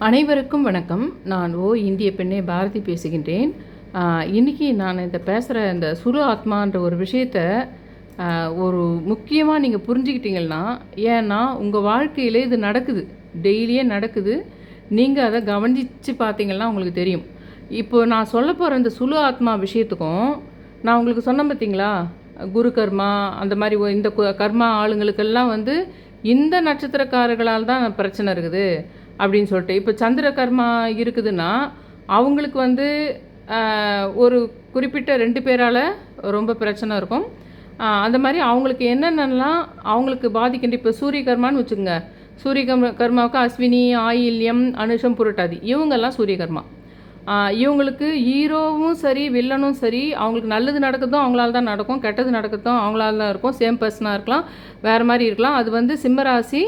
அனைவருக்கும் வணக்கம். நான் ஓ இந்திய பெண்ணே பாரதி பேசுகின்றேன். இன்றைக்கி இன்னைக்கு நான் இந்த பேசுகிற இந்த சுரு ஆத்மான்ற ஒரு விஷயத்த ஒரு முக்கியமாக நீங்கள் புரிஞ்சுக்கிட்டீங்கன்னா ஏன்னா உங்கள் வாழ்க்கையில் இது நடக்குது. டெய்லியே நடக்குது. நீங்கள் அதை கவனித்து பார்த்தீங்கன்னா உங்களுக்கு தெரியும். இப்போ நான் சொல்ல போகிற இந்த சுழு ஆத்மா விஷயத்துக்கும் நான் உங்களுக்கு சொன்னேன் பார்த்தீங்களா? குரு கர்மா அந்த மாதிரி இந்த கு- கர்மா ஆளுங்களுக்கெல்லாம் வந்து இந்த நட்சத்திரக்காரர்களால் தான் பிரச்சனை இருக்குது. அப்படின்னு சொல்லிட்டு. இப்போ சந்திர கர்மா இருக்குதுன்னா அவங்களுக்கு வந்து ஒரு குறிப்பிட்ட ரெண்டு பேரால் ரொம்ப பிரச்சனை இருக்கும். அந்த மாதிரி அவங்களுக்கு என்னென்னலாம் அவங்களுக்கு பாதிக்கின்ற இப்போ சூரிய கர்மான்னு வச்சுக்கோங்க. சூரிய கர்ம கர்மாவுக்கு அஸ்வினி ஆயில்யம் அனுஷம் புரட்டாதி இவங்கெல்லாம் சூரிய கர்மா. இவங்களுக்கு ஹீரோவும் சரி வில்லனும் சரி அவங்களுக்கு நல்லது நடக்குதோ அவங்களால தான் நடக்கும். கெட்டது நடக்குதோ அவங்களால தான் இருக்கும். சேம் பர்சனாக இருக்கலாம். வேறு மாதிரி இருக்கலாம். அது வந்து சிம்மராசி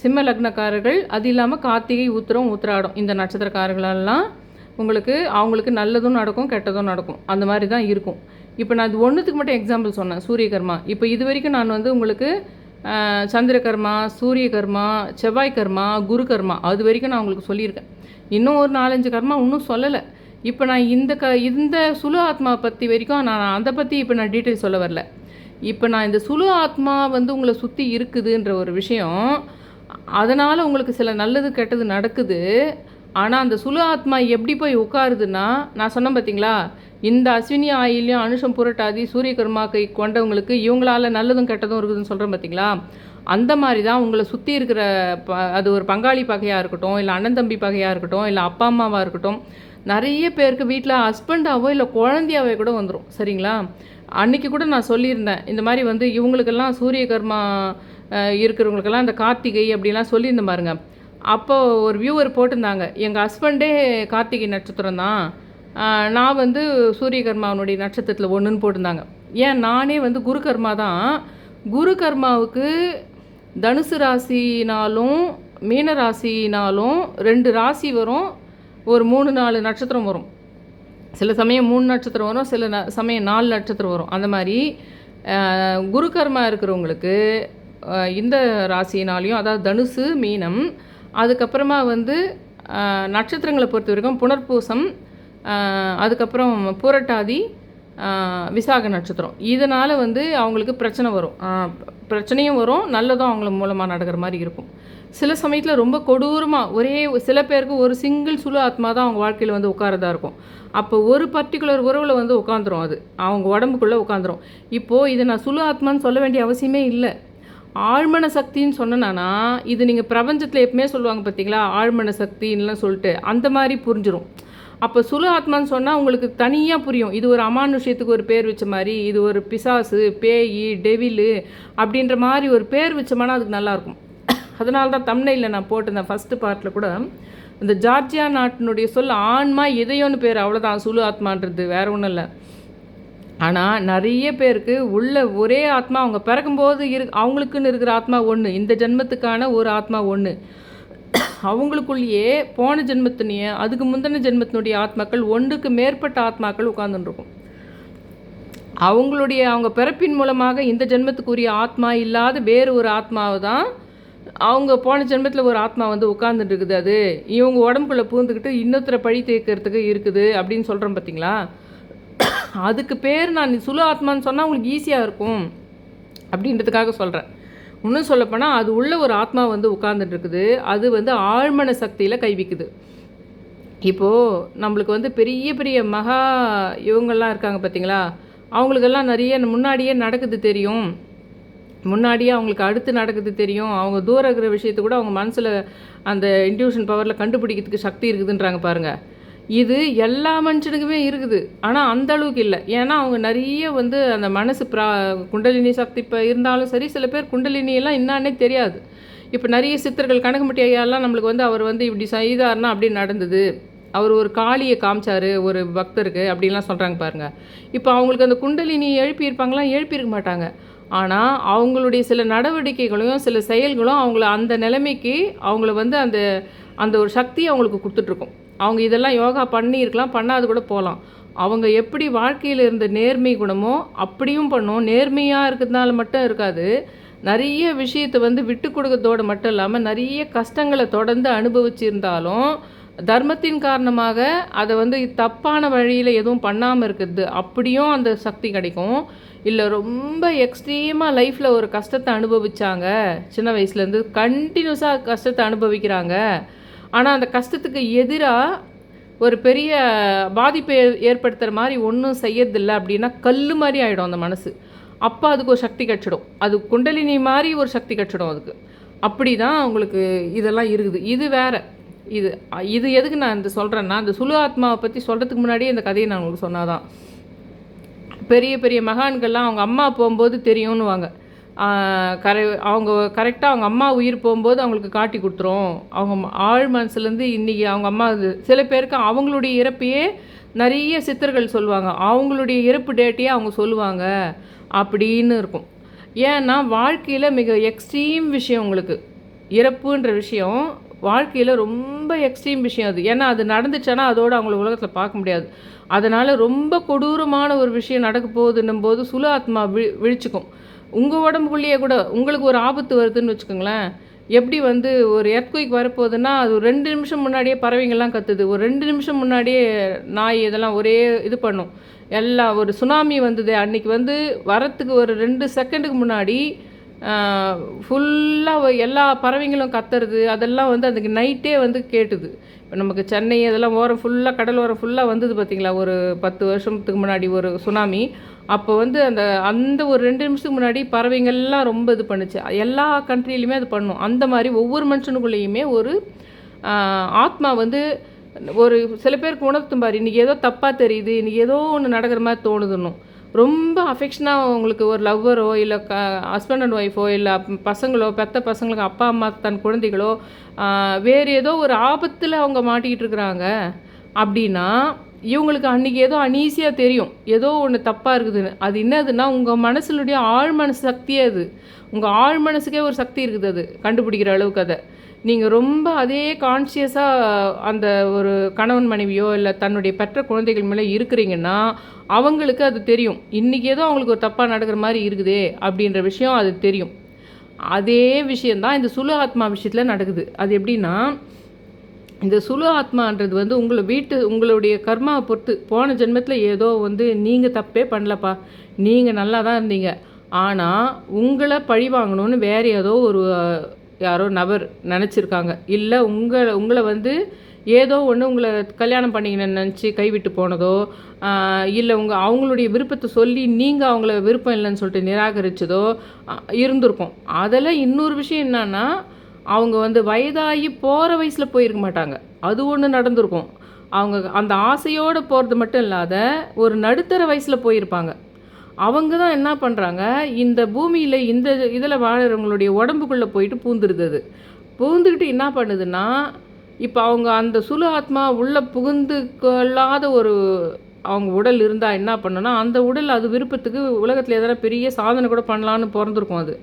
சிம்ம லக்னக்காரர்கள் அது இல்லாமல் கார்த்திகை உத்திரம் உத்திராடம் இந்த நட்சத்திரக்காரர்களெல்லாம் உங்களுக்கு அவங்களுக்கு நல்லதும் நடக்கும் கெட்டதும் நடக்கும். அந்த மாதிரி தான் இருக்கும். இப்போ நான் இது ஒன்றுத்துக்கு மட்டும் எக்ஸாம்பிள் சொன்னேன் சூரியகர்மா. இப்போ இது வரைக்கும் நான் வந்து உங்களுக்கு சந்திரகர்மா சூரியகர்மா சூரிய கர்மா செவ்வாய் கர்மா குரு கர்மா அது வரைக்கும் நான் உங்களுக்கு சொல்லியிருக்கேன். இன்னும் ஒரு நாலஞ்சு கர்மா இன்னும் சொல்லலை. இப்போ நான் இந்த க இந்த சுலு ஆத்மா பற்றி வரைக்கும் நான் அதை பற்றி இப்போ நான் டீட்டெயில் சொல்ல வரல. இப்போ நான் இந்த சுலு ஆத்மா வந்து உங்களை சுற்றி இருக்குதுன்ற ஒரு விஷயம் அதனால் உங்களுக்கு சில நல்லது கெட்டது நடக்குது. ஆனால் அந்த சுலு ஆத்மா எப்படி போய் உட்காருதுன்னா நான் சொன்னேன் பார்த்தீங்களா இந்த அஸ்வினி ஆயிலையும் அனுஷம் புரட்டாதி சூரிய கர்மாக்கை கொண்டவங்களுக்கு இவங்களால் நல்லதும் கெட்டதும் இருக்குதுன்னு சொல்கிறேன் பார்த்தீங்களா அந்த மாதிரி தான் உங்களை சுற்றி இருக்கிற ப அது ஒரு பங்காளி பகையாக இருக்கட்டும் இல்லை அண்ணன் தம்பி பகையாக இருக்கட்டும் இல்லை அப்பா அம்மாவாக இருக்கட்டும் நிறைய பேருக்கு வீட்டில் ஹஸ்பண்டாவோ இல்லை குழந்தையாவே கூட வந்துடும் சரிங்களா? அன்னைக்கு கூட நான் சொல்லியிருந்தேன் இந்த மாதிரி வந்து இவங்களுக்கெல்லாம் சூரிய கர்மா இருக்கிறவங்களுக்கெல்லாம் இந்த கார்த்திகை அப்படிலாம் சொல்லியிருந்தேன் பாருங்க. அப்போது ஒரு வியூவர் போட்டிருந்தாங்க. எங்கள் ஹஸ்பண்டே கார்த்திகை நட்சத்திரம் தான். நான் வந்து சூரியகர்மாவனுடைய நட்சத்திரத்தில் ஒன்றுன்னு போட்டிருந்தாங்க. ஏன்? நானே வந்து குரு கர்மா தான். குரு கர்மாவுக்கு தனுசு ராசினாலும் மீன ராசினாலும் ரெண்டு ராசி வரும். ஒரு மூணு நாலு நட்சத்திரம் வரும். சில சமயம் மூணு நட்சத்திரம் வரும் சில ந சமயம் நாலு நட்சத்திரம் வரும். அந்த மாதிரி குரு கர்மா இருக்கிறவங்களுக்கு இந்த ராசினாலையும் அதாவது தனுசு மீனம் அதுக்கப்புறமா வந்து நட்சத்திரங்களை பொறுத்த வரைக்கும் புனர்பூசம் அதுக்கப்புறம் பூரட்டாதி விசாக நட்சத்திரம். இதனால் வந்து அவங்களுக்கு பிரச்சனை வரும். பிரச்சனையும் வரும் நல்லதும் அவங்கள மூலமாக நடக்கிற மாதிரி இருக்கும். சில சமயத்தில் ரொம்ப கொடூரமாக ஒரே சில பேருக்கு ஒரு சிங்கிள் சுழு ஆத்மா தான் அவங்க வாழ்க்கையில் வந்து உட்காரதா இருக்கும். அப்போ ஒரு பர்டிகுலர் உறவில் வந்து உட்காந்துரும் அது. அவங்க உடம்புக்குள்ளே உட்காந்துரும் இப்போது இதை நான் சுழு ஆத்மான்னு சொல்ல வேண்டிய அவசியமே இல்லை. ஆழ்மன சக்தின்னு சொன்னேன்னா இது நீங்கள் பிரபஞ்சத்தில் எப்பவுமே சொல்லுவாங்க பார்த்தீங்களா ஆழ்மன சக்தின்னுலாம் சொல்லிட்டு அந்த மாதிரி புரிஞ்சிடும் அப்போ சுழு ஆத்மான்னு சொன்னால் உங்களுக்கு தனியாக புரியும். இது ஒரு அமானுஷ்யத்துக்கு ஒரு பேர் வச்ச மாதிரி இது ஒரு பிசாசு பேய் டெவிலு அப்படின்ற மாதிரி ஒரு பேர் வச்சோம்னா அதுக்கு நல்லாயிருக்கும் அதனால தான் தமிழையில் நான் போட்டிருந்தேன் ஃபஸ்ட்டு பார்ட்டில் கூட. இந்த ஜார்ஜியா நாட்டினுடைய சொல் ஆன்மா எதையோன்னு பேர் அவ்வளோதான் சுலு ஆத்மான்றது வேற ஒன்றும் இல்லை. ஆனால் நிறைய பேருக்கு உள்ள ஒரே ஆத்மா அவங்க பிறக்கும்போது இரு அவங்களுக்குன்னு இருக்கிற ஆத்மா ஒன்று இந்த ஜென்மத்துக்கான ஒரு ஆத்மா ஒன்று அவங்களுக்குள்ளேயே போன ஜென்மத்தினையே அதுக்கு முந்தின ஜென்மத்தினுடைய ஆத்மாக்கள் ஒன்றுக்கு மேற்பட்ட ஆத்மாக்கள் உட்காந்துருக்கும் அவங்களுடைய அவங்க பிறப்பின் மூலமாக இந்த ஜென்மத்துக்குரிய ஆத்மா இல்லாத வேறு ஒரு ஆத்மாவை தான் அவங்க போன ஜென்மத்தில் ஒரு ஆத்மா வந்து உட்கார்ந்துட்டு இருக்குது அது. இவங்க உடம்புக்குள்ளே பூந்துக்கிட்டு இன்னொருத்தரை பழி தேய்க்கிறதுக்கு இருக்குது அப்படின்னு சொல்கிறோம் பார்த்தீங்களா அதுக்கு பேர் நான் சுழு ஆத்மான்னு சொன்னால் உங்களுக்கு ஈஸியாக இருக்கும் அப்படின்றதுக்காக சொல்கிறேன் இன்னும் சொல்லப்போனால் அது உள்ள ஒரு ஆத்மா வந்து உட்கார்ந்துட்டு இருக்குது. அது வந்து ஆழ்மன சக்தியில் கைவிக்குது இப்போது நம்மளுக்கு வந்து பெரிய பெரிய மகா இவங்கெல்லாம் இருக்காங்க பார்த்தீங்களா அவங்களுக்கெல்லாம் நிறைய முன்னாடியே நடக்குது தெரியும். முன்னாடியே அவங்களுக்கு அடுத்து நடக்குது தெரியும். அவங்க தூரம் இருக்கிற விஷயத்தை கூட அவங்க மனசில் அந்த இன்ட்யூஷன் பவரில் கண்டுபிடிக்கிறதுக்கு சக்தி இருக்குதுன்றாங்க பாருங்கள் இது எல்லா மனுஷனுக்குமே இருக்குது. ஆனால் அந்த அளவுக்கு இல்லை. ஏன்னா அவங்க நிறைய வந்து அந்த மனசு ப்ரா குண்டலினி சக்தி இப்போ இருந்தாலும் சரி சில பேர் குண்டலினி எல்லாம் என்னான்னே தெரியாது. இப்போ நிறைய சித்தர்கள் கனகம்பட்டி ஐயாலாம் நம்மளுக்கு வந்து அவர் வந்து இப்படி செய்தார்னா அப்படி நடந்தது. அவர் ஒரு காளியை காமிச்சார் ஒரு பக்தருக்கு அப்படின்லாம் சொல்கிறாங்க பாருங்கள் இப்போ அவங்களுக்கு அந்த குண்டலினி எழுப்பியிருப்பாங்களா? எழுப்பியிருக்க மாட்டாங்க. ஆனால் அவங்களுடைய சில நடவடிக்கைகளையும் சில செயல்களும் அவங்கள அந்த நிலைமைக்கு அவங்கள வந்து அந்த அந்த ஒரு சக்தி அவங்களுக்கு கொடுத்துட்ருக்கும் அவங்க இதெல்லாம் யோகா பண்ணியிருக்கலாம் பண்ணாது கூட போகலாம். அவங்க எப்படி வாழ்க்கையில் இருந்த நேர்மை குணமோ அப்படியும் பண்ணும். நேர்மையாக இருக்கிறதுனால மட்டும் இருக்காது. நிறைய விஷயத்தை வந்து விட்டு கொடுக்கறதோடு மட்டும் இல்லாமல் நிறைய கஷ்டங்களை தொடர்ந்து அனுபவிச்சிருந்தாலும் தர்மத்தின் காரணமாக அதை வந்து தப்பான வழியில் எதுவும் பண்ணாமல் இருக்குது அப்படியும் அந்த சக்தி கிடைக்கும். இல்லை ரொம்ப எக்ஸ்ட்ரீமாக லைஃப்பில் ஒரு கஷ்டத்தை அனுபவிச்சாங்க. சின்ன வயசுலேருந்து கண்டினியூஸாக கஷ்டத்தை அனுபவிக்கிறாங்க. ஆனால் அந்த கஷ்டத்துக்கு எதிராக ஒரு பெரிய பாதிப்பை ஏற்படுத்துகிற மாதிரி ஒன்றும் செய்யறதில்லை அப்படின்னா கல் மாதிரி ஆகிடும் அந்த மனசு. அப்போ அதுக்கு ஒரு சக்தி கிடச்சிடும் அது குண்டலினி மாதிரி ஒரு சக்தி கிடச்சிடும் அதுக்கு. அப்படி தான் உங்களுக்கு இதெல்லாம் இருக்குது. இது வேறு. இது இது எதுக்கு நான் இந்த சொல்கிறேன்னா இந்த சுலு ஆத்மாவை பற்றி சொல்கிறதுக்கு முன்னாடியே இந்த கதையை நான் உங்களுக்கு சொன்னாதான். பெரிய பெரிய மகான்கள்லாம் அவங்க அம்மா போகும்போது தெரியும்னுவாங்க. கரை அவங்க கரெக்டாக அவங்க அம்மா உயிர் போகும்போது அவங்களுக்கு காட்டி கொடுத்துரும். அவங்க ஆழ் மனசுலேருந்து இன்றைக்கி அவங்க அம்மா சில பேருக்கு அவங்களுடைய இறப்பையே நிறைய சித்தர்கள் சொல்லுவாங்க. அவங்களுடைய இறப்பு டேட்டையே அவங்க சொல்லுவாங்க. அப்படின்னு இருக்கும். ஏன்னா வாழ்க்கையில் மிக எக்ஸ்ட்ரீம் விஷயம் உங்களுக்கு. இறப்புன்ற விஷயம் வாழ்க்கையில் ரொம்ப எக்ஸ்ட்ரீம் விஷயம் அது. ஏன்னா அது நடந்துச்சுன்னா அதோடு அவங்கள உலகத்தில் பார்க்க முடியாது. அதனால் ரொம்ப கொடூரமான ஒரு விஷயம் நடக்க போகுதுன்னும் போது சுல ஆத்மா வி விழிச்சுக்கும். உங்கள் உடம்புக்குள்ளேயே கூட உங்களுக்கு ஒரு ஆபத்து வருதுன்னு வச்சுக்கோங்களேன். எப்படி வந்து ஒரு எர்த்குயிக் வரப்போகுதுன்னா அது ஒரு ரெண்டு நிமிஷம் முன்னாடியே பறவைங்கள்லாம் கத்துது. ஒரு ரெண்டு நிமிஷம் முன்னாடியே நாய் இதெல்லாம் ஒரே இது பண்ணும். எல்லாம் ஒரு சுனாமி வந்தது. அன்னைக்கு வந்து வரத்துக்கு ஒரு ரெண்டு செகண்டுக்கு முன்னாடி ஃபுல்லாக எல்லா பறவைங்களும் கத்துறது அதெல்லாம் வந்து அதுக்கு நைட்டே வந்து கேட்டுது. இப்போ நமக்கு சென்னை அதெல்லாம் ஓரம் ஃபுல்லாக கடல் ஓரம் ஃபுல்லாக வந்தது பார்த்தீங்களா ஒரு பத்து வருஷத்துக்கு முன்னாடி ஒரு சுனாமி அப்போ வந்து அந்த அந்த ஒரு ரெண்டு நிமிஷத்துக்கு முன்னாடி பறவைங்கள்லாம் ரொம்ப இது பண்ணுச்சு. எல்லா கண்ட்ரிலையுமே அது பண்ணும். அந்த மாதிரி ஒவ்வொரு மனுஷனுக்குள்ளேயுமே ஒரு ஆத்மா வந்து ஒரு சில பேருக்கு உணர்த்தும் பாரு இன்றைக்கி ஏதோ தப்பாக தெரியுது இன்றைக்கி ஏதோ ஒன்று நடக்கிற மாதிரி தோணுதுன்னும். ரொம்ப அஃபெக்ஷனாக உங்களுக்கு ஒரு லவ்வரோ இல்லை க ஹஸ்பண்ட் அண்ட் ஒய்ஃபோ இல்லை பசங்களோ பெத்த பசங்களுக்கு அப்பா அம்மா தன் குழந்தைகளோ வேறு ஏதோ ஒரு ஆபத்தில் அவங்க மாட்டிக்கிட்டு இருக்கிறாங்க அப்படின்னா இவங்களுக்கு அன்றைக்கி ஏதோ அனீசியாக தெரியும். ஏதோ ஒன்று தப்பாக இருக்குதுன்னு. அது என்னதுன்னா உங்கள் மனசுலுடைய ஆழ் மனசு சக்தியே அது. உங்கள் ஆழ் மனசுக்கே ஒரு சக்தி இருக்குது அது. கண்டுபிடிக்கிற அளவுக்கு அதை. நீங்கள் ரொம்ப அதே கான்ஷியஸாக அந்த ஒரு கணவன் மனைவியோ இல்லை தன்னுடைய பெற்ற குழந்தைகள் மேலே இருக்கிறீங்கன்னா அவங்களுக்கு அது தெரியும். இன்றைக்கி ஏதோ அவங்களுக்கு ஒரு தப்பாக நடக்கிற மாதிரி இருக்குதே அப்படின்ற விஷயம் அது தெரியும். அதே விஷயந்தான் இந்த சுலு ஆத்மா விஷயத்தில் நடக்குது. அது எப்படின்னா இந்த சுலு ஆத்மான்றது வந்து உங்களை வீட்டு உங்களுடைய கர்மாவை பொறுத்து போன ஜென்மத்தில் ஏதோ வந்து நீங்கள் தப்பே பண்ணலப்பா. நீங்கள் நல்லா தான் இருந்தீங்க. ஆனால் உங்களை பழி வாங்கணும்னு வேறு ஏதோ ஒரு யாரோ நபர் நினச்சிருக்காங்க. இல்லை உங்களை உங்களை வந்து ஏதோ ஒன்று உங்களை கல்யாணம் பண்ணிக்கணும்னு நினச்சி கைவிட்டு போனதோ இல்லை உங்கள் அவங்களுடைய விருப்பத்தை சொல்லி நீங்கள் அவங்கள விருப்பம் இல்லைன்னு சொல்லிட்டு நிராகரிச்சதோ இருந்திருக்கும். அதில் இன்னொரு விஷயம் என்னன்னா அவங்க வந்து வயதாகி போகிற வயசில் போயிருக்க மாட்டாங்க. அது ஒன்று நடந்திருக்கும். அவங்க அந்த ஆசையோடு போகிறது மட்டும் இல்லாத ஒரு நடுத்தர வயசில் போயிருப்பாங்க. அவங்க தான் என்ன பண்ணுறாங்க இந்த பூமியில் இந்த இதில் வாழறவங்களுடைய உடம்புக்குள்ளே போயிட்டு பூந்துருது அது பூந்துக்கிட்டு என்ன பண்ணுதுன்னா இப்போ அவங்க அந்த சுழு ஆத்மா உள்ளே புகுந்து கொள்ளாத ஒரு அவங்க உடல் இருந்தால் என்ன பண்ணுன்னா அந்த உடல் அது விருப்பத்துக்கு உலகத்தில் எதனா பெரிய சாதனை கூட பண்ணலான்னு பிறந்திருக்கும் அது.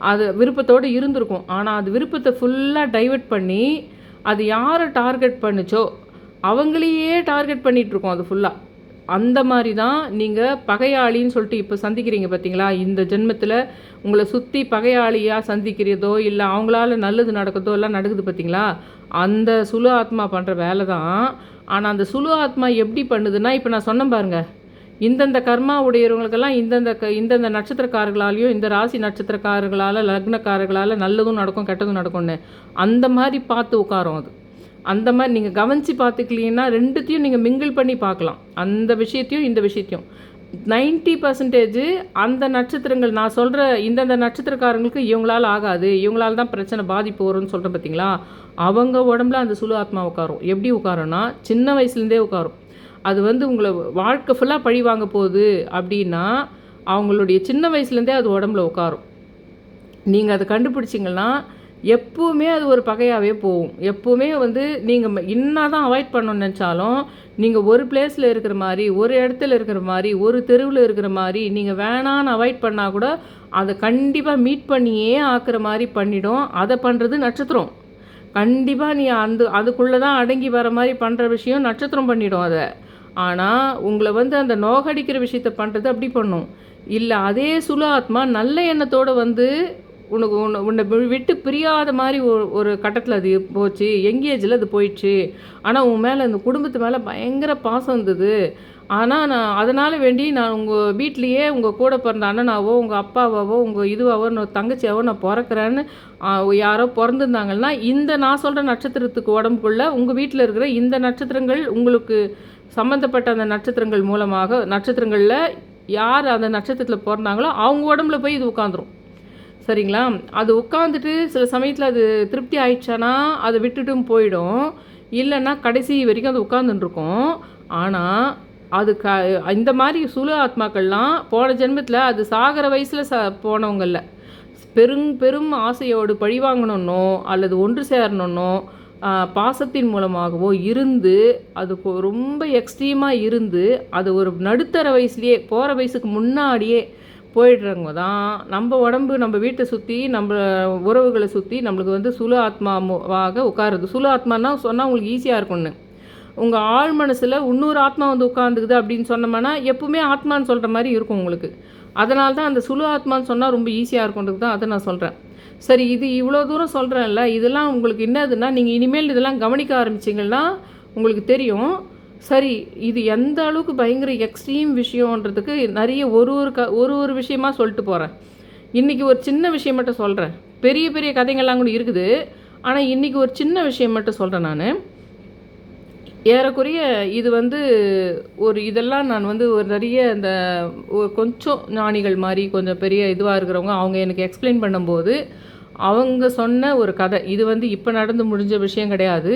அது விருப்பத்தோடு இருந்திருக்கும். ஆனால் அது விருப்பத்தை ஃபுல்லாக டைவர்ட் பண்ணி அது யாரை டார்கெட் பண்ணுச்சோ அவங்களையே டார்கெட் பண்ணிகிட்ருக்கோம் அது ஃபுல்லாக அந்த மாதிரி தான் நீங்கள் பகையாளின்னு சொல்லிட்டு இப்போ சந்திக்கிறீங்க பார்த்தீங்களா இந்த ஜென்மத்தில் உங்களை சுற்றி பகையாளியாக சந்திக்கிறதோ இல்லை அவங்களால நல்லது நடக்குதோ எல்லாம் நடக்குது பார்த்தீங்களா அந்த சுலு ஆத்மா பண்ணுற வேலை தான் ஆனால் அந்த சுழு ஆத்மா எப்படி பண்ணுதுன்னா இப்போ நான் சொன்னேன் பாருங்கள் இந்தந்த கர்மா உடையவங்களுக்கெல்லாம் இந்தந்த க இந்தந்த நட்சத்திரக்காரர்களாலையும் இந்த ராசி நட்சத்திரக்காரர்களால் லக்னக்காரர்களால் நல்லதும் நடக்கும் கெட்டதும் நடக்கும்னு. அந்த மாதிரி பார்த்து உட்காரும் அது. அந்த மாதிரி நீங்கள் கவனித்து பார்த்துக்கலீங்கன்னா ரெண்டுத்தையும் நீங்கள் மிங்கிள் பண்ணி பார்க்கலாம். அந்த விஷயத்தையும் இந்த விஷயத்தையும். 90% பர்சன்டேஜ் அந்த நட்சத்திரங்கள் நான் சொல்கிற இந்தந்த நட்சத்திரக்காரங்களுக்கு இவங்களால் ஆகாது. இவங்களால தான் பிரச்சனை பாதிப்பு வரும்னு சொல்கிறேன் பார்த்தீங்களா அவங்க உடம்புல அந்த சுழு ஆத்மா உட்காரும். எப்படி உட்காரும்னா சின்ன வயசுலேருந்தே உட்காரும். அது வந்து உங்களை வாழ்க்கை ஃபுல்லாக பழி வாங்க போகுது அப்படின்னா அவங்களுடைய சின்ன வயசுலேருந்தே அது உடம்புல உட்காரும். நீங்கள் அதை கண்டுபிடிச்சிங்கன்னா எப்போவுமே அது ஒரு பகையாகவே போகும். எப்போவுமே வந்து நீங்கள் என்ன தான் அவாய்ட் பண்ணணும்னு நினச்சாலும் நீங்கள் ஒரு பிளேஸில் இருக்கிற மாதிரி ஒரு இடத்துல இருக்கிற மாதிரி ஒரு தெருவில் இருக்கிற மாதிரி நீங்கள் வேணான்னு அவாய்ட் பண்ணால் கூட அதை கண்டிப்பாக மீட் பண்ணியே ஆக்குற மாதிரி பண்ணிடும். அதை பண்ணுறது நட்சத்திரம். கண்டிப்பாக நீ அந்த அதுக்குள்ளே தான் அடங்கி வர மாதிரி பண்ணுற விஷயம் நட்சத்திரம் பண்ணிடும் அதை. ஆனால் உங்களை வந்து அந்த நோகடிக்கிற விஷயத்த பண்ணுறது அப்படி பண்ணும். இல்லை அதே சுலாத்மா நல்ல எண்ணத்தோடு வந்து உனக்கு உன்னை உன்னை விட்டு பிரியாத மாதிரி ஒரு ஒரு கட்டத்தில் அது போச்சு. எங்கேஜில் அது போயிடுச்சு. ஆனால் உன் மேலே இந்த குடும்பத்து மேலே பயங்கர பாசம் இருந்தது. ஆனால் நான் அதனால் வேண்டி நான் உங்கள் வீட்லேயே உங்கள் கூட பிறந்த அண்ணனாவோ உங்கள் அப்பாவாவோ உங்கள் இதுவாவோ நான் தங்கச்சியாவோ நான் பிறக்கிறேன்னு யாரோ பிறந்திருந்தாங்கன்னா இந்த நான் சொல்கிற நட்சத்திரத்துக்கு உடம்புக்குள்ள உங்கள் வீட்டில் இருக்கிற இந்த நட்சத்திரங்கள் உங்களுக்கு சம்மந்தப்பட்ட அந்த நட்சத்திரங்கள் மூலமாக நட்சத்திரங்களில் யார் அந்த நட்சத்திரத்தில் பிறந்தாங்களோ அவங்க உடம்புல போய் இது உட்காந்துரும். சரிங்களா? அது உட்காந்துட்டு சில சமயத்தில் அது திருப்தி ஆயிடுச்சானா அதை விட்டுட்டும் போயிடும். இல்லைன்னா கடைசி வரைக்கும் அது உட்காந்துட்டு ஆனால் அது க இந்த மாதிரி சுழு ஆத்மாக்கள்லாம் போன ஜென்மத்தில் அது சாகிற வயசில் ச போனவங்கள பெரும் பெரும் ஆசையோடு பழிவாங்கணுன்னோ அல்லது ஒன்று சேரணுன்னோ பாசத்தின் மூலமாகவோ இருந்து அது ரொம்ப எக்ஸ்ட்ரீமாக இருந்து அது ஒரு நடுத்தர வயசுலேயே போகிற வயசுக்கு முன்னாடியே போயிடுறவங்க தான் நம்ம உடம்பு நம்ம வீட்டை சுற்றி நம்ம உறவுகளை சுற்றி நம்மளுக்கு வந்து சுழு ஆத்மாவாக உட்காருது. சுழு ஆத்மானா சொன்னால் உங்களுக்கு ஈஸியாக இருக்கும்னு. உங்கள் ஆழ் மனசில் இன்னொரு ஆத்மா வந்து உட்காந்துக்குது அப்படின்னு சொன்னோம்னா எப்பவுமே ஆத்மான்னு சொல்கிற மாதிரி இருக்கும் உங்களுக்கு. அதனால தான் அந்த சுழு ஆத்மான்னு சொன்னால் ரொம்ப ஈஸியாக இருக்கும்ன்றது தான் அதை நான் சொல்கிறேன் சரி இது இவ்வளோ தூரம் சொல்கிறேன்ல இதெல்லாம் உங்களுக்கு என்னதுன்னா நீங்கள் இனிமேல் இதெல்லாம் கவனிக்க ஆரம்பிச்சிங்கன்னா உங்களுக்கு தெரியும். சரி இது எந்த அளவுக்கு பயங்கர எக்ஸ்ட்ரீம் விஷயன்றதுக்கு நிறைய ஒரு ஒரு க ஒரு ஒரு விஷயமா சொல்லிட்டு போகிறேன் இன்றைக்கி ஒரு சின்ன விஷயம் மட்டும் சொல்கிறேன் பெரிய பெரிய கதைங்கள்லாம் கூட இருக்குது. ஆனால் இன்றைக்கி ஒரு சின்ன விஷயம் மட்டும் சொல்கிறேன் நான். ஏறக்குறைய இது வந்து ஒரு இதெல்லாம் நான் வந்து ஒரு நிறைய இந்த கொஞ்சம் ஞானிகள் மாதிரி கொஞ்சம் பெரிய இதுவாக இருக்கிறவங்க அவங்க எனக்கு எக்ஸ்பிளைன் பண்ணும்போது அவங்க சொன்ன ஒரு கதை. இது வந்து இப்போ நடந்து முடிஞ்ச விஷயம் கிடையாது.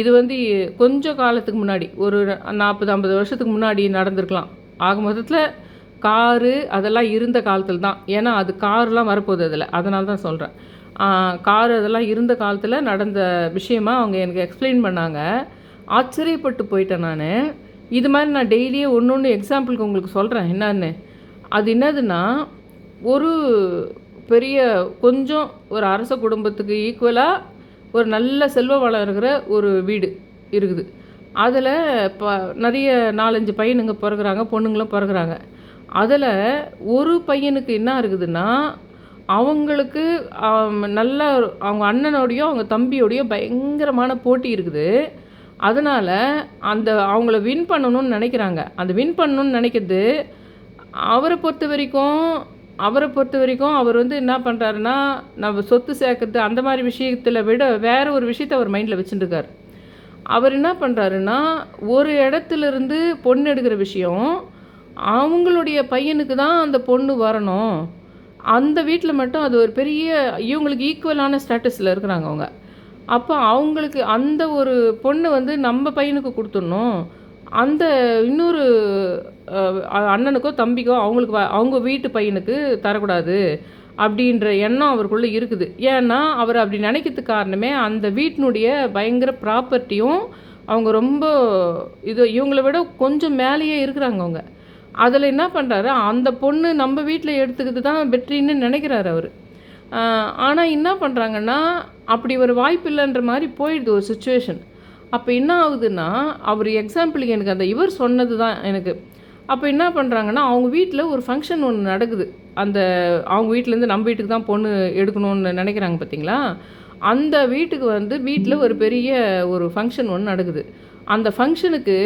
இது வந்து கொஞ்சம் காலத்துக்கு முன்னாடி ஒரு நாற்பது ஐம்பது வருஷத்துக்கு முன்னாடி நடந்திருக்கலாம். ஆக மொத்தத்தில் காரு அதெல்லாம் இருந்த காலத்தில் தான். ஏன்னா அது கார்லாம் வரப்போகுது அதில். அதனால தான் சொல்கிறேன் கார் அதெல்லாம் இருந்த காலத்தில் நடந்த விஷயமா அவங்க எனக்கு எக்ஸ்பிளைன் பண்ணாங்க. ஆச்சரியப்பட்டு போயிட்டேன் நான். இது மாதிரி நான் டெய்லியே ஒன்று ஒன்று எக்ஸாம்பிளுக்கு உங்களுக்கு சொல்கிறேன் என்னன்னு? அது என்னதுன்னா ஒரு பெரிய கொஞ்சம் ஒரு அரச குடும்பத்துக்கு ஈக்குவலாக ஒரு நல்ல செல்வ வளம் இருக்கிற ஒரு வீடு இருக்குது. அதில் ப நிறைய நாலஞ்சு பையனுங்க பிறகுறாங்க பொண்ணுங்களும் பிறகுறாங்க அதில் ஒரு பையனுக்கு என்ன இருக்குதுன்னா அவங்களுக்கு நல்ல அவங்க அண்ணனோடையோ அவங்க தம்பியோடையோ பயங்கரமான போட்டி இருக்குது. அதனால் அந்த அவங்கள வின் பண்ணணும்னு நினைக்கிறாங்க. அந்த வின் பண்ணணும்னு நினைக்கிறது அவரை பொறுத்த வரைக்கும் அவரை பொறுத்த வரைக்கும் அவர் வந்து என்ன பண்ணுறாருன்னா நம்ம சொத்து சேர்க்கறது அந்த மாதிரி விஷயத்தில் விட வேற ஒரு விஷயத்தை அவர் மைண்டில் வச்சுட்டுருக்கார் அவர் என்ன பண்ணுறாருன்னா ஒரு இடத்துல இருந்து பொண்ணு எடுக்கிற விஷயம் அவங்களுடைய பையனுக்கு தான் அந்த பொண்ணு வரணும். அந்த வீட்டில் மட்டும் அது ஒரு பெரிய இவங்களுக்கு ஈக்குவலான ஸ்டேட்டஸில் இருக்கிறாங்க அவங்க. அப்போ அவங்களுக்கு அந்த ஒரு பொண்ணு வந்து நம்ம பையனுக்கு கொடுத்துடணும். அந்த இன்னொரு அண்ணனுக்கோ தம்பிக்கோ அவங்களுக்கு வ- அவங்க வீட்டு பையனுக்கு தரக்கூடாது அப்படின்ற எண்ணம் அவருக்குள்ளே இருக்குது. ஏன்னா அவர் அப்படி நினைக்கிறதுக்கு காரணமே அந்த வீட்டினுடைய பயங்கர ப்ராப்பர்ட்டியும் அவங்க ரொம்ப இது இவங்களை விட கொஞ்சம் மேலேயே இருக்கிறாங்க அவங்க. அதில் என்ன பண்ணுறாரு அந்த பொண்ணு நம்ம வீட்டில் எடுத்துக்கிட்டு தான் வெற்றின்னு நினைக்கிறாரு அவர். ஆனால் என்ன பண்ணுறாங்கன்னா அப்படி ஒரு வாய்ப்பு இல்லைன்ற மாதிரி போயிடுது ஒரு சுச்சுவேஷன் அப்போ என்ன ஆகுதுன்னா அவர் எக்ஸாம்பிளுக்கு எனக்கு அந்த இவர் சொன்னது தான் எனக்கு. அப்போ என்ன பண்ணுறாங்கன்னா அவங்க வீட்டில் ஒரு ஃபங்க்ஷன் ஒன்று நடக்குது. அந்த அவங்க வீட்டிலேருந்து நம்ம வீட்டுக்கு தான் பொண்ணு எடுக்கணும்னு நினைக்கிறாங்க பார்த்தீங்களா அந்த வீட்டுக்கு வந்து வீட்டில் ஒரு பெரிய ஒரு ஃபங்க்ஷன் ஒன்று நடக்குது. அந்த ஃபங்க்ஷனுக்கு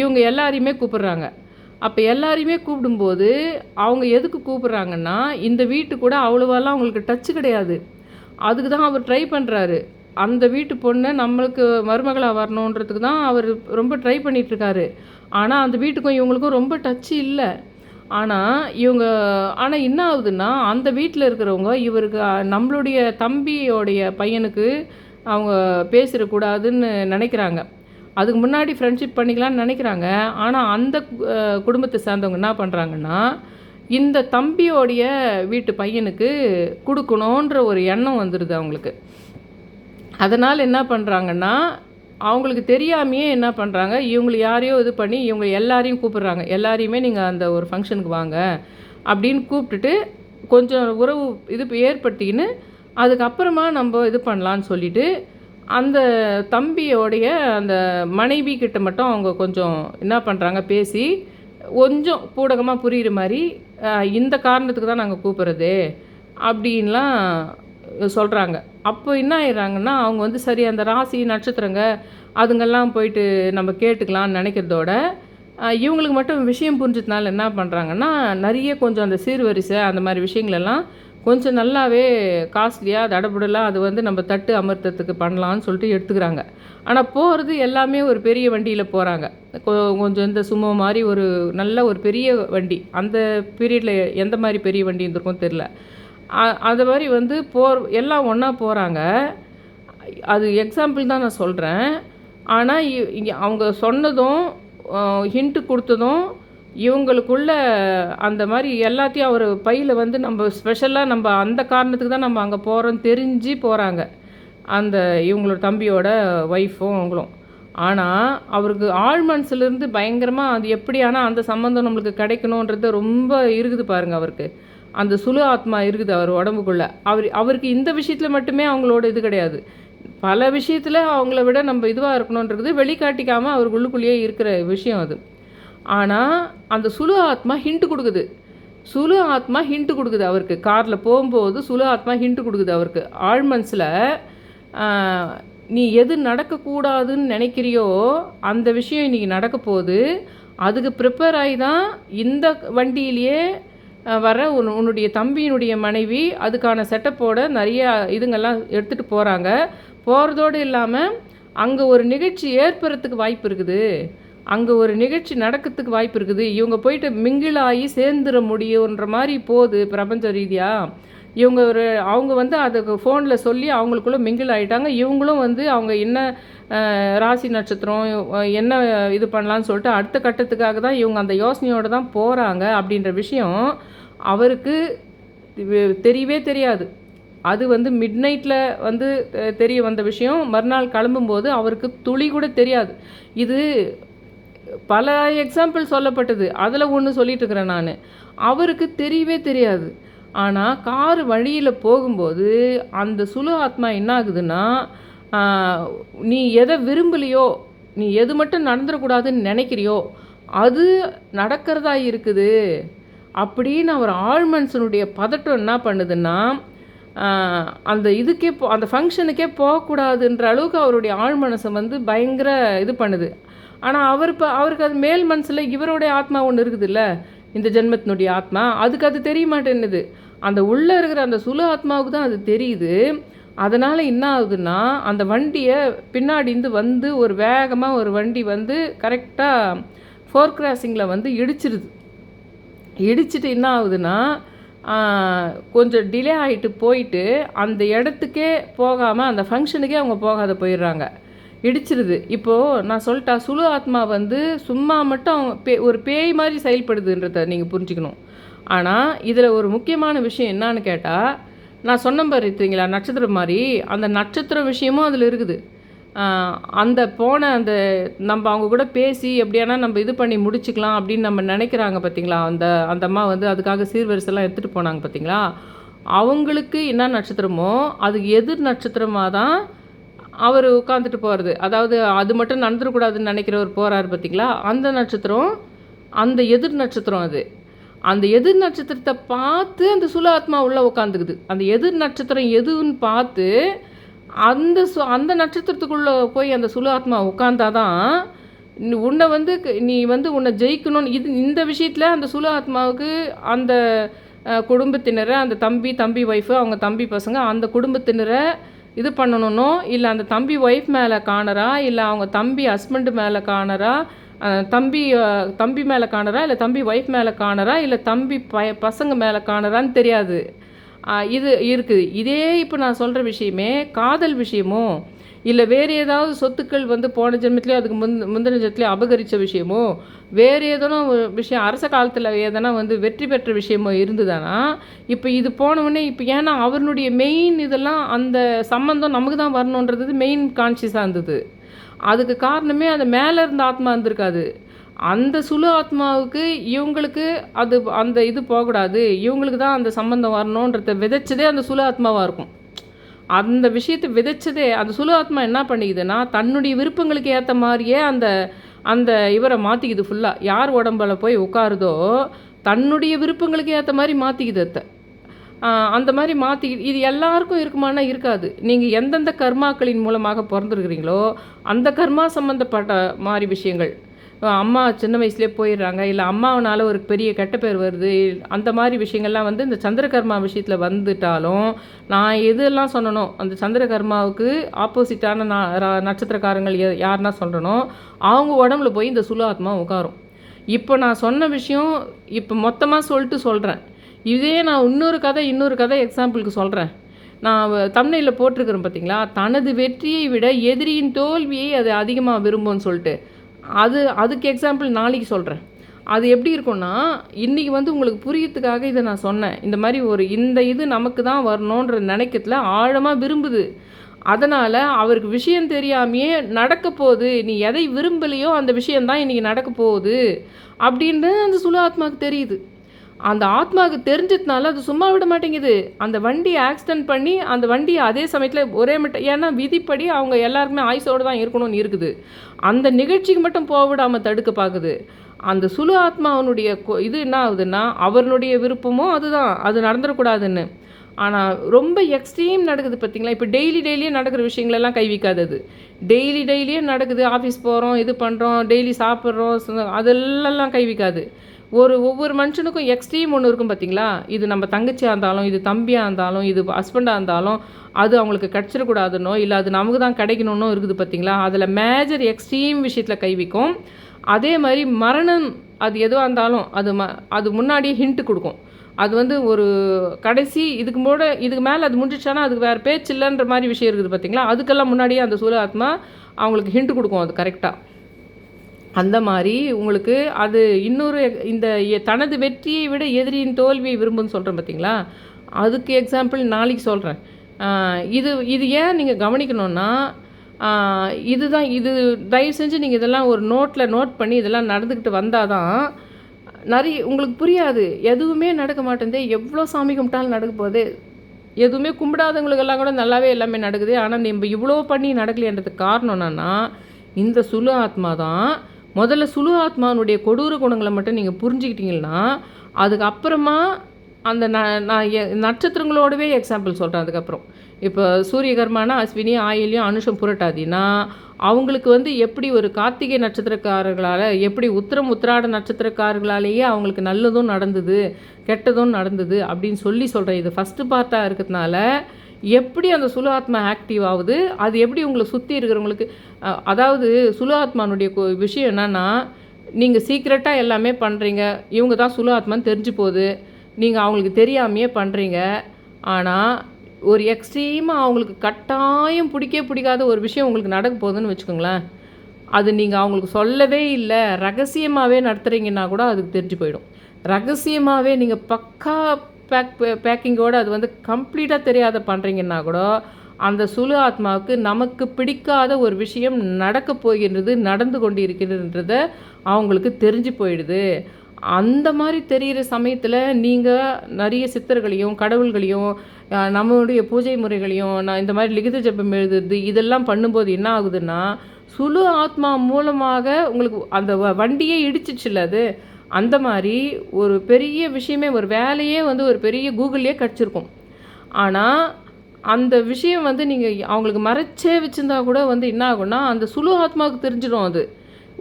இவங்க எல்லாரையுமே கூப்பிடுறாங்க. அப்போ எல்லாரையுமே கூப்பிடும்போது அவங்க எதுக்கு கூப்பிட்றாங்கன்னா இந்த வீட்டு கூட அவ்வளோவெல்லாம் அவங்களுக்கு டச்சு கிடையாது. அதுக்கு தான் அவர் ட்ரை பண்ணுறாரு அந்த வீட்டு பொண்ணை நம்மளுக்கு மருமகளாக வரணுன்றதுக்கு தான் அவர் ரொம்ப ட்ரை பண்ணிகிட்ருக்காரு ஆனால் அந்த வீட்டுக்கும் இவங்களுக்கும் ரொம்ப டச்சு இல்லை. ஆனால் இவங்க ஆனால் என்ன ஆகுதுன்னா அந்த வீட்டில் இருக்கிறவங்க இவருக்கு நம்மளுடைய தம்பியோடைய பையனுக்கு அவங்க பேசிடக்கூடாதுன்னு நினைக்கிறாங்க. அதுக்கு முன்னாடி ஃப்ரெண்ட்ஷிப் பண்ணிக்கலாம்னு நினைக்கிறாங்க. ஆனால் அந்த குடும்பத்தை சேர்ந்தவங்க என்ன பண்ணுறாங்கன்னா இந்த தம்பியோடைய வீட்டு பையனுக்கு கொடுக்கணுன்ற ஒரு எண்ணம் வந்துடுது அவங்களுக்கு. அதனால் என்ன பண்ணுறாங்கன்னா அவங்களுக்கு தெரியாமையே என்ன பண்ணுறாங்க இவங்களை யாரையோ இது பண்ணி இவங்க எல்லாரையும் கூப்பிடுறாங்க. எல்லாரையுமே நீங்கள் அந்த ஒரு ஃபங்க்ஷனுக்கு வாங்க அப்படின்னு கூப்பிட்டுட்டு கொஞ்சம் உறவு இது ஏற்பட்டின்னு அதுக்கப்புறமா நம்ம இது பண்ணலான்னு சொல்லிட்டு அந்த தம்பியோடைய அந்த மனைவி கிட்ட மட்டும் அவங்க கொஞ்சம் என்ன பண்ணுறாங்க பேசி கொஞ்சம் பூடகமாக புரிகிற மாதிரி இந்த காரணத்துக்கு தான் நாங்கள் கூப்பிட்றது அப்படின்லாம் சொல்கிறாங்க அப்போ என்ன ஆயிடுறாங்கன்னா அவங்க வந்து சரி அந்த ராசி நட்சத்திரங்க அதுங்கெல்லாம் போயிட்டு நம்ம கேட்டுக்கலாம்னு நினைக்கிறதோட இவங்களுக்கு மட்டும் விஷயம் புரிஞ்சதுனால என்ன பண்ணுறாங்கன்னா நிறைய கொஞ்சம் அந்த சீர்வரிசை அந்த மாதிரி விஷயங்களெல்லாம் கொஞ்சம் நல்லாவே காஸ்ட்லியாக தடபுடலாக அது வந்து நம்ம தட்டு அமர்த்தத்துக்கு பண்ணலான்னு சொல்லிட்டு எடுத்துக்கிறாங்க. ஆனால் போகிறது எல்லாமே ஒரு பெரிய வண்டியில் போகிறாங்க கொஞ்சம் இந்த சுமோ மாதிரி ஒரு நல்ல ஒரு பெரிய வண்டி. அந்த பீரியடில் எந்த மாதிரி பெரிய வண்டி இருந்திருக்கும் தெரில அது மாதிரி வந்து போர் எல்லாம் ஒன்றா போகிறாங்க அது எக்ஸாம்பிள் தான் நான் சொல்கிறேன் ஆனால் இங்கே அவங்க சொன்னதும் ஹிண்ட்டு கொடுத்ததும் இவங்களுக்குள்ள அந்த மாதிரி எல்லாத்தையும் அவர் பையில் வந்து நம்ம ஸ்பெஷலாக நம்ம அந்த காரணத்துக்கு தான் நம்ம அங்கே போகிறோம் தெரிஞ்சு போகிறாங்க அந்த இவங்களோட தம்பியோட ஒய்ஃபும் அவங்களும். ஆனால் அவருக்கு ஆழ் மனசுலேருந்து பயங்கரமாக அது எப்படி ஆனால் அந்த சம்மந்தம் நம்மளுக்கு கிடைக்கணுன்றது ரொம்ப இருக்குது பாருங்க அவருக்கு. அந்த சுழு ஆத்மா இருக்குது அவர் உடம்புக்குள்ளே. அவர் அவருக்கு இந்த விஷயத்தில் மட்டுமே அவங்களோட இது கிடையாது. பல விஷயத்தில் அவங்கள விட நம்ம இதுவாக இருக்கணுன்றது வெளிக்காட்டிக்காமல் அவருக்குள்ளுக்குள்ளேயே உள்ளுக்குள்ளேயே இருக்கிற விஷயம் அது. ஆனால் அந்த சுழு ஆத்மா ஹிண்ட்டு கொடுக்குது. சுழு ஆத்மா ஹிண்ட்டு கொடுக்குது அவருக்கு. காரில் போகும்போது சுழு ஆத்மா ஹிண்ட்டு கொடுக்குது அவருக்கு. ஆழ்மனசில் நீ எது நடக்கக்கூடாதுன்னு நினைக்கிறியோ அந்த விஷயம் இன்றைக்கி நடக்க போகுது அதுக்கு ப்ரிப்பேர் ஆகி தான் இந்த வண்டியிலேயே வர உன் உன்னுடைய தம்பியினுடைய மனைவி அதுக்கான செட்டப்போட நிறைய இதுங்கெல்லாம் எடுத்துகிட்டு போகிறாங்க போகிறதோடு இல்லாமல் அங்கே ஒரு நிகழ்ச்சி ஏற்படுறதுக்கு வாய்ப்பு இருக்குது. அங்கே ஒரு நிகழ்ச்சி நடக்கிறதுக்கு வாய்ப்பு இருக்குது. இவங்க போயிட்டு மிங்கிள் ஆகி சேர்ந்துட முடியுன்ற மாதிரி போகுது பிரபஞ்ச ரீதியாக இவங்க ஒரு அவங்க வந்து அதுக்கு ஃபோனில் சொல்லி அவங்களுக்குள்ள மிங்கிள் ஆகிட்டாங்க இவங்களும் வந்து அவங்க என்ன ராசி நட்சத்திரம் என்ன இது பண்ணலான்னு சொல்லிட்டு அடுத்த கட்டத்துக்காக தான் இவங்க அந்த யோசனையோடு தான் போகிறாங்க அப்படின்ற விஷயம் அவருக்கு தெரியவே தெரியாது. அது வந்து மிட் நைட்டில் வந்து தெரிய வந்த விஷயம். மறுநாள் கிளம்பும்போது அவருக்கு துளி கூட தெரியாது. இது பல எக்ஸாம்பிள் சொல்லப்பட்டது. அதில் ஒன்று சொல்லிட்டுருக்கிறேன் நான். அவருக்கு தெரியவே தெரியாது. ஆனால் கார் வழியில் போகும்போது அந்த சுழு ஆத்மா என்ன ஆகுதுன்னா நீ எதை விரும்பலையோ நீ எது மட்டும் நடந்துடக்கூடாதுன்னு நினைக்கிறியோ அது நடக்கிறதா இருக்குது. அப்படின்னு அவர் ஆழ்மனுஷனுடைய பதட்டம் என்ன பண்ணுதுன்னா அந்த இதுக்கே போ அந்த ஃபங்க்ஷனுக்கே போகக்கூடாதுன்ற அளவுக்கு அவருடைய ஆழ்மனசை வந்து பயங்கர இது பண்ணுது. ஆனால் அவர் இப்போ அவருக்கு அது மேல் மனசில் இவருடைய ஆத்மா ஒன்று இருக்குதுல்ல இந்த ஜென்மத்தினுடைய ஆத்மா அதுக்கு அது தெரிய மாட்டேன்னுது. அந்த உள்ளே இருக்கிற அந்த சுழு ஆத்மாவுக்கு தான் அது தெரியுது. அதனால் என்ன ஆகுதுன்னா அந்த வண்டியை பின்னாடி இருந்து வந்து ஒரு வேகமாக ஒரு வண்டி வந்து கரெக்டாக ஃபோர் கிராசிங்கில் வந்து இடிச்சிருது. இடிச்சிட்டு என்ன ஆகுதுன்னா கொஞ்சம் டிலே ஆகிட்டு போயிட்டு அந்த இடத்துக்கே போகாமல் அந்த ஃபங்க்ஷனுக்கே அவங்க போகாத போயிடுறாங்க. இடிச்சிருது. இப்போது நான் சொல்லிட்டா சுழு ஆத்மா வந்து சும்மா மட்டும் அவங்க பே ஒரு பேய் மாதிரி செயல்படுதுன்றத நீங்கள் புரிஞ்சுக்கணும். ஆனால் இதில் ஒரு முக்கியமான விஷயம் என்னான்னு கேட்டால் நான் சொன்ன பாரு இருக்கிறீங்களா நட்சத்திரம் மாதிரி அந்த நட்சத்திர விஷயமும் அதில் இருக்குது. அந்த போன அந்த நம்ம அவங்க கூட பேசி எப்படியானா நம்ம இது பண்ணி முடிச்சுக்கலாம் அப்படின்னு நம்ம நினைக்கிறாங்க பார்த்தீங்களா அந்த அந்த அம்மா வந்து அதுக்காக சீர்வரிசெல்லாம் எடுத்துகிட்டு போனாங்க பார்த்தீங்களா அவங்களுக்கு என்ன நட்சத்திரமோ அது எதிர் நட்சத்திரமாக தான் அவர் உட்காந்துட்டு போகிறது அதாவது அது மட்டும் நடந்துடக்கூடாதுன்னு நினைக்கிறவர் போகிறாரு பார்த்தீங்களா அந்த நட்சத்திரம் அந்த எதிர் நட்சத்திரம் அது. அந்த எதிர் நட்சத்திரத்தை பார்த்து அந்த சுல ஆத்மா உள்ளே உட்காந்துக்குது அந்த எதிர் நட்சத்திரம் எதுன்னு பார்த்து அந்த சு அந்த நட்சத்திரத்துக்குள்ளே போய் அந்த சுல ஆத்மா உட்காந்தாதான் தான் உன்னை வந்து நீ வந்து உன்னை ஜெயிக்கணும்னு இது இந்த விஷயத்தில் அந்த சுல ஆத்மாவுக்கு அந்த குடும்பத்தினரை அந்த தம்பி தம்பி ஒய்ஃபு அவங்க தம்பி பசங்க அந்த குடும்பத்தினரை இது பண்ணணும்னோ இல்லை அந்த தம்பி ஒய்ஃப் மேலே காணறா இல்லை அவங்க தம்பி ஹஸ்பண்டு மேலே காணறா தம்பி தம்பி மேலே காணறா இல்லை தம்பி ஒய்ஃப் மேலே காணறா இல்லை தம்பி ப பசங்க மேலே காணறான்னு தெரியாது. இது இருக்குது. இதே இப்போ நான் சொல்கிற விஷயமே காதல் விஷயமோ இல்லை வேறு ஏதாவது சொத்துக்கள் வந்து போன ஜென்மத்துலேயோ அதுக்கு முந்த முந்தின ஜென்மத்துலேயோ அபகரித்த விஷயமோ வேறு ஏதோனா விஷயம் அரச காலத்தில் எதனா வந்து வெற்றி பெற்ற விஷயமோ இருந்ததுன்னா இப்போ இது போனவுடனே இப்போ ஏன்னா அவருடைய மெயின் இதெல்லாம் அந்த சம்மந்தம் நமக்கு தான் வரணுன்றது மெயின் கான்ஷியஸாக இருந்தது. அதுக்கு காரணமே அந்த மேலே இருந்த ஆத்மா இருந்திருக்காது. அந்த சுழு ஆத்மாவுக்கு இவங்களுக்கு அது அந்த இது போகக்கூடாது. இவங்களுக்கு தான் அந்த சம்பந்தம் வரணுன்றத விதைச்சதே அந்த சுழு ஆத்மாவாக இருக்கும். அந்த விஷயத்தை விதைச்சதே அந்த சுழு ஆத்மா என்ன பண்ணிக்குதுன்னா தன்னுடைய விருப்பங்களுக்கு ஏற்ற மாதிரியே அந்த அந்த இவரை மாற்றிக்குது ஃபுல்லாக யார் உடம்பில் போய் உட்காருதோ தன்னுடைய விருப்பங்களுக்கு ஏற்ற மாதிரி மாற்றிக்குது அத்தை. அந்த மாதிரி மாற்றி இது எல்லாருக்கும் இருக்குமானா இருக்காது. நீங்கள் எந்தெந்த கர்மாக்களின் மூலமாக பிறந்திருக்கிறீங்களோ அந்த கர்மா சம்மந்தப்பட்ட மாதிரி விஷயங்கள் அம்மா சின்ன வயசுலேயே போயிடுறாங்க. இல்லை அம்மாவனால ஒரு பெரிய கெட்ட பேர் வருது. அந்த மாதிரி விஷயங்கள்லாம் வந்து இந்த சந்திரகர்மா விஷயத்தில் வந்துட்டாலும் நான் எதெல்லாம் சொன்னனோ அந்த சந்திரகர்மாவுக்கு ஆப்போசிட்டான நட்சத்திரக்காரங்கள் யா- யாருன்னா சொல்கிறனோ அவங்க உடம்புல போய் இந்த சுழு ஆத்மா உட்காரும். இப்போ நான் சொன்ன விஷயம் இப்போ மொத்தமாக சொல்லிட்டு சொல்கிறேன் இதே நான் இன்னொரு கதை இன்னொரு கதை எக்ஸாம்பிளுக்கு சொல்கிறேன் நான் தமிழில் போட்டிருக்கிறேன் பார்த்தீங்களா தனது வெற்றியை விட எதிரியின் தோல்வியை அது அதிகமாக விரும்பும்னு சொல்லிட்டு. அது அதுக்கு எக்ஸாம்பிள் நாளைக்கு சொல்கிறேன் அது எப்படி இருக்கும்னா இன்றைக்கி வந்து உங்களுக்கு புரியத்துக்காக இதை நான் சொன்னேன். இந்த மாதிரி ஒரு இந்த இது நமக்கு தான் வரணுன்ற நினைக்கிறதுல ஆழமாக விரும்புது. அதனால் அவருக்கு விஷயம் தெரியாமையே நடக்க போகுது. நீ எதை விரும்பலையோ அந்த விஷயந்தான் இன்றைக்கி நடக்க போகுது. அப்படின்றது அந்த சுலு ஆத்மாவுக்கு தெரியுது. அந்த ஆத்மாவுக்கு தெரிஞ்சதுனால அது சும்மா விட மாட்டேங்குது. அந்த வண்டியை ஆக்சிடென்ட் பண்ணி அந்த வண்டியை அதே சமயத்தில் ஒரே மட்டும் ஏன்னா விதிப்படி அவங்க எல்லாருக்குமே ஆயுசோடு தான் இருக்கணும்னு இருக்குது. அந்த நிகழ்ச்சிக்கு மட்டும் போக விடாமல் தடுக்க பார்க்குது. அந்த சுழு ஆத்மாவனுடைய கொ- இது என்ன ஆகுதுன்னா அவர்களுடைய விருப்பமும் அதுதான். அது நடந்துடக்கூடாதுன்னு. ஆனால் ரொம்ப எக்ஸ்ட்ரீம் நடக்குது பார்த்தீங்களா இப்போ டெய்லி டெய்லியும் நடக்கிற விஷயங்களெல்லாம் கை வைக்காதது. டெய்லி டெய்லியும் நடக்குது. ஆஃபீஸ் போகிறோம் இது பண்ணுறோம் டெய்லி சாப்பிட்றோம் அதெல்லாம் கை வைக்காது. ஒரு ஒவ்வொரு மனுஷனுக்கும் எக்ஸ்ட்ரீம் ஒன்று இருக்கும் பார்த்தீங்களா இது நம்ம தங்கச்சியாக இருந்தாலும் இது தம்பியாக இருந்தாலும் இது ஹஸ்பண்டாக இருந்தாலும் அது அவங்களுக்கு கிடச்சிடக்கூடாதுன்னோ இல்லை அது நமக்கு தான் கிடைக்கணும்னோ இருக்குது பார்த்தீங்களா அதில் மேஜர் எக்ஸ்ட்ரீம் விஷயத்தில் கைவிக்கும் அதே மாதிரி மரணம் அது எதுவாக இருந்தாலும் அது ம அது முன்னாடியே ஹிண்ட்டு கொடுக்கும். அது வந்து ஒரு கடைசி இதுக்கு மூட இதுக்கு மேலே அது முடிஞ்சிச்சானா அதுக்கு வேறு பேச்சு இல்லைன்ற மாதிரி விஷயம் இருக்குது பார்த்தீங்களா அதுக்கெல்லாம் முன்னாடியே அந்த சூழ ஆத்மா அவங்களுக்கு ஹிண்ட் கொடுக்கும் அது கரெக்டாக அந்த மாதிரி உங்களுக்கு அது இன்னொரு இந்த எ- தனது வெற்றியை விட எதிரியின் தோல்வியை விரும்புன்னு சொல்கிறேன் பார்த்தீங்களா அதுக்கு எக்ஸாம்பிள் நாளைக்கு சொல்கிறேன் இது இது ஏன் நீங்கள் கவனிக்கணும்னா இதுதான் இது தயவு செஞ்சு நீங்கள் இதெல்லாம் ஒரு நோட்டில் நோட் பண்ணி இதெல்லாம் நடந்துக்கிட்டு வந்தால் தான் நிறைய உங்களுக்கு புரியாது. எதுவுமே நடக்க மாட்டேங்குது. எவ்வளோ சாமி கும்பிட்டாலும் நடக்க போகுது. எதுவுமே கும்பிடாதவங்களுக்கெல்லாம் கூட நல்லாவே எல்லாமே நடக்குது. ஆனால் நம்ம இவ்வளோ பண்ணி நடக்கலைன்றதுக்கு காரணம் என்னென்னா இந்த சுழு ஆத்மா தான் முதல்ல சுலு ஆத்மானுடைய கொடூர குணங்களை மட்டும் நீங்கள் புரிஞ்சுக்கிட்டீங்கன்னா அதுக்கப்புறமா அந்த நான் நட்சத்திரங்களோடவே எக்ஸாம்பிள் சொல்கிறேன் அதுக்கப்புறம். இப்போ சூரியகர்மானா அஸ்வினி ஆயிலையும் அனுஷம் புரட்டாதினா அவங்களுக்கு வந்து எப்படி ஒரு கார்த்திகை நட்சத்திரக்காரர்களால் எப்படி உத்திரம் உத்திராட நட்சத்திரக்காரர்களாலேயே அவங்களுக்கு நல்லதும் நடந்தது கெட்டதும் நடந்தது அப்படின்னு சொல்லி சொல்கிறேன் இது ஃபஸ்ட்டு பார்ட்டாக இருக்கிறதுனால எப்படி அந்த சுலு ஆத்மா ஆக்டிவ் ஆகுது? அது எப்படி உங்களை சுற்றி இருக்கிறவங்களுக்கு அதாவது சுலு ஆத்மானுடைய கொ- விஷயம் என்னன்னா நீங்கள் சீக்ரெட்டாக எல்லாமே பண்ணுறீங்க இவங்க தான் சுலு ஆத்மான்னு தெரிஞ்சு போகுது. நீங்கள் அவங்களுக்கு தெரியாமையே பண்ணுறீங்க ஆனால் ஒரு எக்ஸ்ட்ரீமாக அவங்களுக்கு கட்டாயம் பிடிக்கவே பிடிக்காத ஒரு விஷயம் உங்களுக்கு நடக்க போகுதுன்னு வச்சுக்கோங்களேன். அது நீங்கள் அவங்களுக்கு சொல்லவே இல்லை ரகசியமாகவே நடத்துகிறீங்கன்னா கூட அதுக்கு தெரிஞ்சு போயிடும். ரகசியமாகவே நீங்கள் பக்கா பேக் பேக்கிங்கோடு அது வந்து கம்ப்ளீட்டாக தெரியாத பண்ணுறீங்கன்னா கூட அந்த சுழு ஆத்மாவுக்கு நமக்கு பிடிக்காத ஒரு விஷயம் நடக்க போகின்றது நடந்து கொண்டு இருக்கிறதுன்றத அவங்களுக்கு தெரிஞ்சு போயிடுது. அந்த மாதிரி தெரிகிற சமயத்தில் நீங்கள் நிறைய சித்தர்களையும் கடவுள்களையும் நம்மளுடைய பூஜை முறைகளையும் நான் இந்த மாதிரி லிகித ஜெபம் எழுதுறது இதெல்லாம் பண்ணும்போது என்ன ஆகுதுன்னா சுலு ஆத்மா மூலமாக உங்களுக்கு அந்த வ- வண்டியே இடிச்சிச்சுல்ல அது. அந்த மாதிரி ஒரு பெரிய விஷயமே ஒரு வேலையே வந்து ஒரு பெரிய கூகுள்லேயே கிடச்சிருக்கும். ஆனால் அந்த விஷயம் வந்து நீங்கள் அவங்களுக்கு மறைச்சே வச்சுருந்தா கூட வந்து என்ன ஆகும்னா அந்த சுழு ஆத்மாவுக்கு தெரிஞ்சிடும் அது.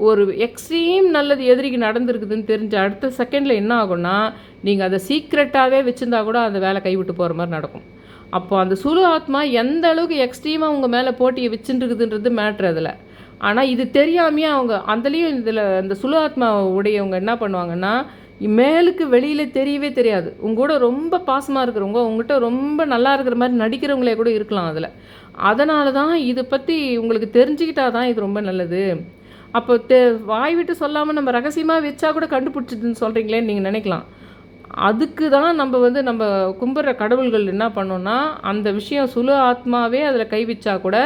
ஒரு எக்ஸ்ட்ரீம் நல்லது எதிரிக்கு நடந்திருக்குதுன்னு தெரிஞ்ச அடுத்த செகண்டில் என்ன ஆகும்னா நீங்கள் அதை சீக்ரெட்டாகவே வச்சுருந்தா கூட அந்த வேலை கைவிட்டு போகிற மாதிரி நடக்கும். அப்போ அந்த சுழு ஆத்மா எந்த அளவுக்கு எக்ஸ்ட்ரீமாக உங்கள் மேலே போட்டியை வச்சுருக்குதுன்றது மேட்ரு அதில். ஆனால் இது தெரியாமையே அவங்க அதுலேயும் இதில் இந்த சுழு ஆத்மா உடையவங்க என்ன பண்ணுவாங்கன்னா மேலுக்கு வெளியில் தெரியவே தெரியாது. உங்க கூட ரொம்ப பாசமாக இருக்கிறவங்க உங்ககிட்ட ரொம்ப நல்லா இருக்கிற மாதிரி நடிக்கிறவங்களே கூட இருக்கலாம் அதில். அதனால தான் இதை பற்றி உங்களுக்கு தெரிஞ்சுக்கிட்டா தான் இது ரொம்ப நல்லது. அப்போ தெ வாய் விட்டு சொல்லாமல் நம்ம ரகசியமாக வச்சா கூட கண்டுபிடிச்சிதுன்னு சொல்கிறீங்களேன்னு நீங்கள் நினைக்கலாம். அதுக்கு தான் நம்ம வந்து நம்ம கும்பிட்ற கடவுள்கள் என்ன பண்ணோன்னா அந்த விஷயம் சுழு ஆத்மாவே அதில் கை வச்சா கூட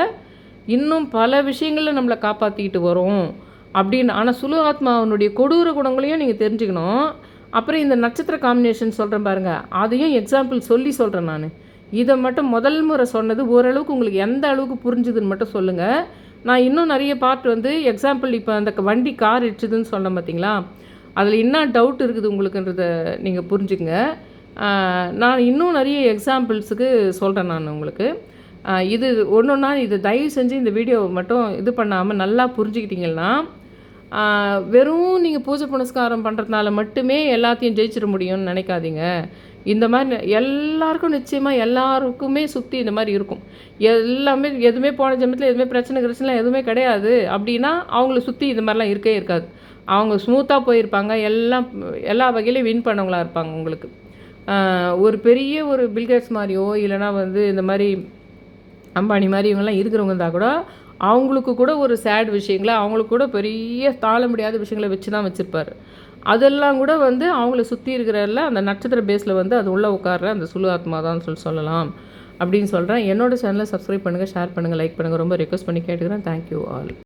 இன்னும் பல விஷயங்களில் நம்மளை காப்பாற்றிக்கிட்டு வரும். அப்படின்னு ஆனால் சுலு ஆத்மாவனுடைய கொடூர குணங்களையும் நீங்கள் தெரிஞ்சுக்கணும். அப்புறம் இந்த நட்சத்திர காம்பினேஷன் சொல்கிறேன் பாருங்கள் அதையும் எக்ஸாம்பிள் சொல்லி சொல்கிறேன் நான். இதை மட்டும் முதல் முறை சொன்னது ஓரளவுக்கு உங்களுக்கு எந்த அளவுக்கு புரிஞ்சுதுன்னு மட்டும் சொல்லுங்கள் நான் இன்னும் நிறைய பார்ட் வந்து எக்ஸாம்பிள் இப்போ அந்த வண்டி கார் இடிச்சுதுன்னு சொன்னேன் பார்த்தீங்களா அதில் என்ன டவுட் இருக்குது உங்களுக்குன்றத நீங்கள் புரிஞ்சுங்க நான் இன்னும் நிறைய எக்ஸாம்பிள்ஸுக்கு சொல்கிறேன் நான் உங்களுக்கு. இது ஒன்று ஒன்றா இது தயவு செஞ்சு இந்த வீடியோ மட்டும் இது பண்ணாமல் நல்லா புரிஞ்சுக்கிட்டிங்கன்னா வெறும் நீங்கள் பூஜை புனஸ்காரம் பண்ணுறதுனால மட்டுமே எல்லாத்தையும் ஜெயிச்சிட முடியும்னு நினைக்காதீங்க. இந்த மாதிரி எல்லாருக்கும் நிச்சயமாக எல்லாருக்குமே சுற்றி இந்த மாதிரி இருக்கும். எல்லாமே எதுவுமே போன ஜென்மத்தில் எதுவுமே பிரச்சனை கிரச்சனை எதுவுமே கிடையாது. அப்படின்னா அவங்கள சுற்றி இந்த மாதிரிலாம் இருக்கவே இருக்காது. அவங்க ஸ்மூத்தாக போயிருப்பாங்க. எல்லாம் எல்லா வகையிலையும் வின் பண்ணவங்களா இருப்பாங்க உங்களுக்கு. ஒரு பெரிய ஒரு பில்கேட்ஸ் மாதிரியோ இல்லைனா வந்து இந்த மாதிரி அம்பானி மாதிரி இவங்கெல்லாம் இருக்கிறவங்க இருந்தால் கூட அவங்களுக்கு கூட ஒரு சேட் விஷயங்களை அவங்களுக்கு கூட பெரிய தாழ முடியாத விஷயங்களை வச்சு தான் வச்சுருப்பார். அதெல்லாம் கூட வந்து அவங்கள சுற்றி இருக்கிறல அந்த நட்சத்திர பேஸில் வந்து அது உள்ளே உட்கார்ற அந்த சுழு ஆத்மா தான் சொல்லி சொல்லலாம். அப்படின்னு சொல்கிறேன் என்னோட சேனலை சப்ஸ்கிரைப் பண்ணுங்கள் ஷேர் பண்ணுங்கள் லைக் பண்ணுங்கள் ரொம்ப ரெக்வஸ்ட் பண்ணி கேட்டுக்கிறேன். Thank you all